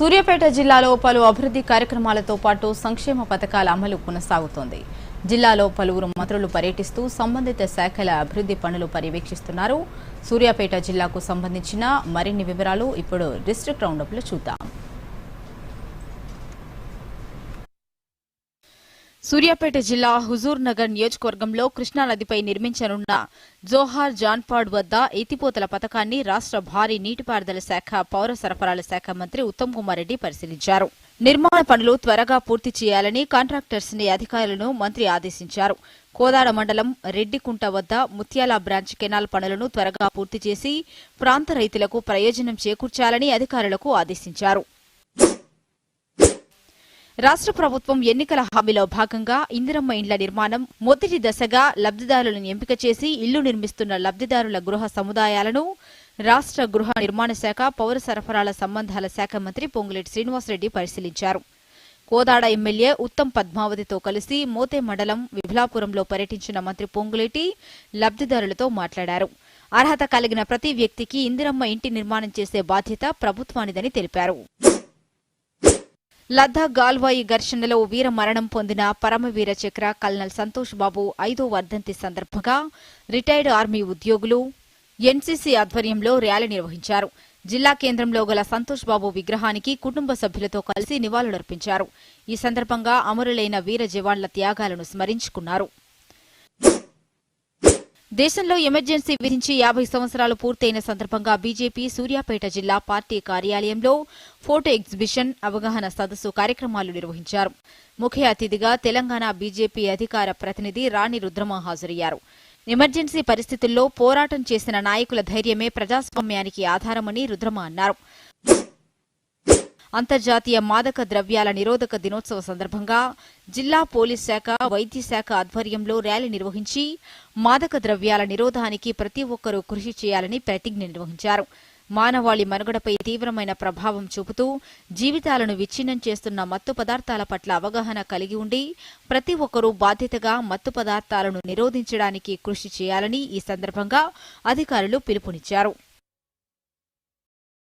సూర్యాపేట జిల్లాలో పలు అభివృద్ధి కార్యక్రమాలతో పాటు సంక్షేమ పథకాల అమలు కొనసాగుతోంది. జిల్లాలో పలువురు మంత్రులు పర్యటిస్తూ సంబంధిత శాఖల అభివృద్ధి పనులు పర్యవేక్షిస్తున్నారు. సూర్యాపేట జిల్లాకు సంబంధించిన మరిన్ని వివరాలు ఇప్పుడు డిస్ట్రిక్ట్ రౌండప్లో చూద్దాం. సూర్యాపేట జిల్లా హుజూర్ నగర్ నియోజకవర్గంలో కృష్ణానదిపై నిర్మించనున్న జోహార్ జాన్పాడ్ వద్ద ఎత్తిపోతల పథకాన్ని రాష్ట్ర భారీ నీటిపారుదల శాఖ పౌర సరఫరాల శాఖ మంత్రి ఉత్తమ్ కుమార్ రెడ్డి పరిశీలించారు. నిర్మాణ పనులు త్వరగా పూర్తి చేయాలని కాంట్రాక్టర్స్ని అధికారులను మంత్రి ఆదేశించారు. కోదాడ మండలం రెడ్డికుంట వద్ద ముత్యాల బ్రాంచ్ కెనాల్ పనులను త్వరగా పూర్తి చేసి ప్రాంత రైతులకు ప్రయోజనం చేకూర్చాలని అధికారులకు ఆదేశించారు. రాష్ట్ర ప్రభుత్వం ఎన్నికల హామీలో భాగంగా ఇందిరమ్మ ఇండ్ల నిర్మాణం మొదటి దశగా లబ్ధిదారులను ఎంపిక చేసి ఇల్లు నిర్మిస్తున్న లబ్ధిదారుల గృహ సముదాయాలను రాష్ట్ర గృహ నిర్మాణ శాఖ పౌర సరఫరాల సంబంధాల శాఖ మంత్రి పొంగులేటి శ్రీనివాసరెడ్డి పరిశీలించారు. కోదాడ ఎమ్మెల్యే ఉత్తమ్ పద్మావతితో కలిసి మోతే మండలం విభలాపురంలో పర్యటించిన మంత్రి పొంగులేటి లబ్ధిదారులతో మాట్లాడారు. అర్హత కలిగిన ప్రతి వ్యక్తికి ఇందిరమ్మ ఇంటి నిర్మాణం చేసే బాధ్యత ప్రభుత్వానిదని తెలిపారు. లద్దాఖ్ గాల్వాయి ఘర్షణలో వీర మరణం పొందిన పరమవీర చక్ర కల్నల్ సంతోష్ బాబు ఐదో వర్ధంతి సందర్భంగా రిటైర్డ్ ఆర్మీ ఉద్యోగులు ఎన్సీసీ ఆధ్వర్యంలో ర్యాలీ నిర్వహించారు. జిల్లా కేంద్రంలో గల సంతోష్ బాబు విగ్రహానికి కుటుంబ సభ్యులతో కలిసి నివాళులర్పించారు. ఈ సందర్భంగా అమరులైన వీర జవాన్ల త్యాగాలను స్మరించుకున్నారు. దేశంలో ఎమర్జెన్సీ విధించి యాభై సంవత్సరాలు పూర్తయిన సందర్భంగా బీజేపీ సూర్యాపేట జిల్లా పార్టీ కార్యాలయంలో ఫోటో ఎగ్జిబిషన్ అవగాహన సదస్సు కార్యక్రమాలు నిర్వహించారు. ముఖ్య అతిథిగా తెలంగాణ బీజేపీ అధికార ప్రతినిధి రాణి రుద్రమ హాజరయ్యారు. ఎమర్జెన్సీ పరిస్థితుల్లో పోరాటం చేసిన నాయకుల ధైర్యమే ప్రజాస్వామ్యానికి ఆధారమని రుద్రమ అన్నారు. అంతర్జాతీయ మాదక ద్రవ్యాల నిరోధక దినోత్సవ సందర్భంగా జిల్లా పోలీస్ శాఖ వైద్య శాఖ ఆధ్వర్యంలో ర్యాలీ నిర్వహించి మాదక ద్రవ్యాల నిరోధానికి ప్రతి ఒక్కరూ కృషి చేయాలని ప్రతిజ్ఞ నిర్వహించారు. మానవాళి మనుగడపై తీవ్రమైన ప్రభావం చూపుతూ జీవితాలను విచ్ఛిన్నం చేస్తున్న మత్తు పదార్థాల పట్ల అవగాహన కలిగి ఉండి ప్రతి ఒక్కరూ బాధ్యతగా మత్తు పదార్థాలను నిరోధించడానికి కృషి చేయాలని ఈ సందర్భంగా అధికారులు పిలుపునిచ్చారు.